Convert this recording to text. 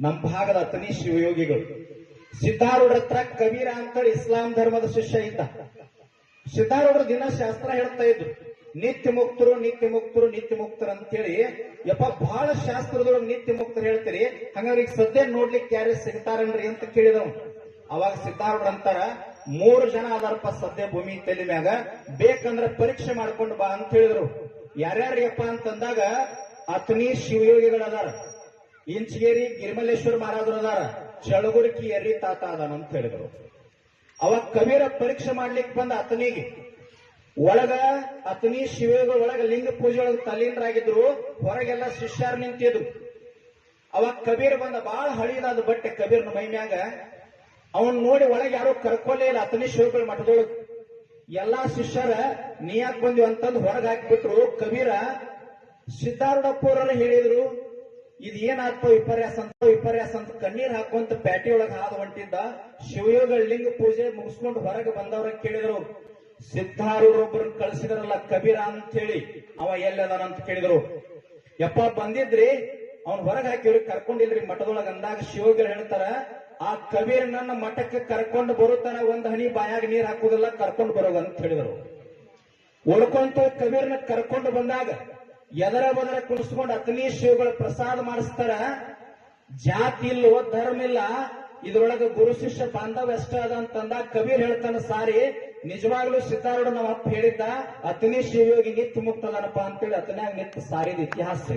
ನಮ್ಮ ಭಾಗದ ಅತನಿ ಶಿವಯೋಗಿಗಳು. ಸಿದ್ಧಾರೂಢ ಹತ್ರ ಕಬೀರ ಅಂತೇಳಿ ಇಸ್ಲಾಂ ಧರ್ಮದ ಶಿಷ್ಯ ಇದ್ದ. ಸಿದ್ಧಾರೂಢರು ದಿನ ಶಾಸ್ತ್ರ ಹೇಳ್ತಾ ಇದ್ರು. ನಿತ್ಯ ಮುಕ್ತರು ನಿತ್ಯ ಮುಕ್ತರು ನಿತ್ಯ ಮುಕ್ತರು ಅಂತೇಳಿ. ಯಪ್ಪ, ಬಹಳ ಶಾಸ್ತ್ರದೊಳಗೆ ನಿತ್ಯ ಮುಕ್ತರು ಹೇಳ್ತೀರಿ. ಹಂಗಾದ್ರೆ ಈಗ ಸದ್ಯ ನೋಡ್ಲಿಕ್ಕೆ ಯಾರು ಸಿಗ್ತಾರನ್ರಿ ಅಂತ ಕೇಳಿದವ್ ಅವಾಗ ಸಿದ್ಧಾರೂಢ ಅಂತಾರ, ಮೂರು ಜನ ಅದಾರಪ್ಪ ಸದ್ಯ ಭೂಮಿ ತಲೆ ಮ್ಯಾಗ. ಬೇಕಂದ್ರೆ ಪರೀಕ್ಷೆ ಮಾಡ್ಕೊಂಡು ಬಾ ಅಂತ ಹೇಳಿದ್ರು. ಯಾರ್ಯಾರಿಗಪ್ಪ ಅಂತಂದಾಗ ಅತನಿ ಶಿವಯೋಗಿಗಳದಾರ. ಇಂಚಗೇರಿ ಗಿರಿಮಲ್ಲೇಶ್ವರ ಮಹಾರಾಜರು ಅದಾರ ಚಳಗುರಿಕಿ ಎರಿ ತಾತ ಅದಾನ ಅಂತ ಹೇಳಿದ್ರು. ಅವಾಗ ಕಬೀರ ಪರೀಕ್ಷೆ ಮಾಡ್ಲಿಕ್ಕೆ ಬಂದ ಅತನಿಗೆ ಒಳಗ ಅತನಿ ಶಿವಯೋಗ ಒಳಗ ಲಿಂಗ ಪೂಜೆ ಒಳಗ ತಲೀನರಾಗಿದ್ರು ಹೊರಗೆಲ್ಲ ಶಿಷ್ಯರು ನಿಂತಿದ್ರು. ಅವಾಗ ಕಬೀರ್ ಬಂದ ಬಹಳ ಹಳಿದಾದ ಬಟ್ಟೆ ಕಬೀರ್ನ ಮೈ ಮ್ಯಾಗ. ಅವನ್ ನೋಡಿ ಒಳಗೆ ಯಾರು ಕರ್ಕೊಲ್ಲೇ ಇಲ್ಲ ಅತನಿ ಶಿವಗಳ ಮಠದೊಳಗೆ. ಎಲ್ಲಾ ಶಿಷ್ಯರ ನೀ ಯಾಕೆ ಬಂದಿವ್ ಅಂತಂದು ಹೊರಗೆ ಹಾಕಿಬಿಟ್ರು. ಕಬೀರ ಸಿದ್ಧಾರೂಢಪ್ಪವ್ರನ್ನ ಹೇಳಿದ್ರು ಇದು ಏನಾಗ್ತ ವಿಪರ್ಯಾಸ ಅಂತ ವಿಪರ್ಯಾಸ ಅಂತ ಕಣ್ಣೀರ್ ಹಾಕುವಂತ ಪ್ಯಾಟಿ ಒಳಗ ಹಾದು ಹೊಂಟಿದ್ದ ಶಿವಯೋಗ ಲಿಂಗ ಪೂಜೆ ಮುಗಿಸ್ಕೊಂಡು ಹೊರಗೆ ಬಂದವ್ರ ಕೇಳಿದ್ರು ಸಿದ್ಧಾರೂಢರೊಬ್ಬರನ್ನ ಕಳಿಸಿದ್ರಲ್ಲ ಕಬೀರ ಅಂತ ಹೇಳಿ ಅವ ಎಲ್ಲದಾನ ಅಂತ ಕೇಳಿದ್ರು. ಯಪ್ಪ ಬಂದಿದ್ರಿ, ಅವ್ನ ಹೊರಗೆ ಹಾಕಿವ್ರಿ ಕರ್ಕೊಂಡಿಲ್ರಿ ಮಠದೊಳಗ ಅಂದಾಗ ಶಿವಯೋಗಿಗಳು ಹೇಳ್ತಾರ, ಆ ಕಬೀರ್ ನನ್ನ ಮಠಕ್ಕೆ ಕರ್ಕೊಂಡು ಬರುತ್ತಾನ, ಒಂದ್ ಹನಿ ಬಾಯಾಗ ನೀರ್ ಹಾಕುದಿಲ್ಲ ಕರ್ಕೊಂಡು ಬರೋದು ಅಂತ ಹೇಳಿದ್ರು. ಉಳ್ಕೊಂತ ಕಬೀರ್ನ ಕರ್ಕೊಂಡು ಬಂದಾಗ ಎದರ ಬದರ ಕುಣಿಸ್ಕೊಂಡು ಅತನಿ ಶಿವಗಳ ಪ್ರಸಾದ ಮಾಡಿಸ್ತಾರ? ಜಾತಿ ಇಲ್ಲೋ ಧರ್ಮ ಇಲ್ಲ. ಇದ್ರೊಳಗ ಗುರು ಶಿಷ್ಯ ಬಾಂಧವ್ಯ ಎಷ್ಟ ಅದ ಅಂತಂದ ಕಬೀರ್ ಹೇಳ್ತಾನ, ಸಾರಿ, ನಿಜವಾಗ್ಲೂ ಸಿದ್ಧಾರೂಢ ನಮ್ಮ ಅಪ್ಪ ಹೇಳಿದ್ದ ಅತನಿ ಶಿವಯೋಗಿ ನಿತ್ಯ ಮುಕ್ತದನಪ್ಪ ಅಂತೇಳಿ ಅತನ್ಯಾಗ ನಿತ್ಯ ಸಾರಿದ ಇತಿಹಾಸ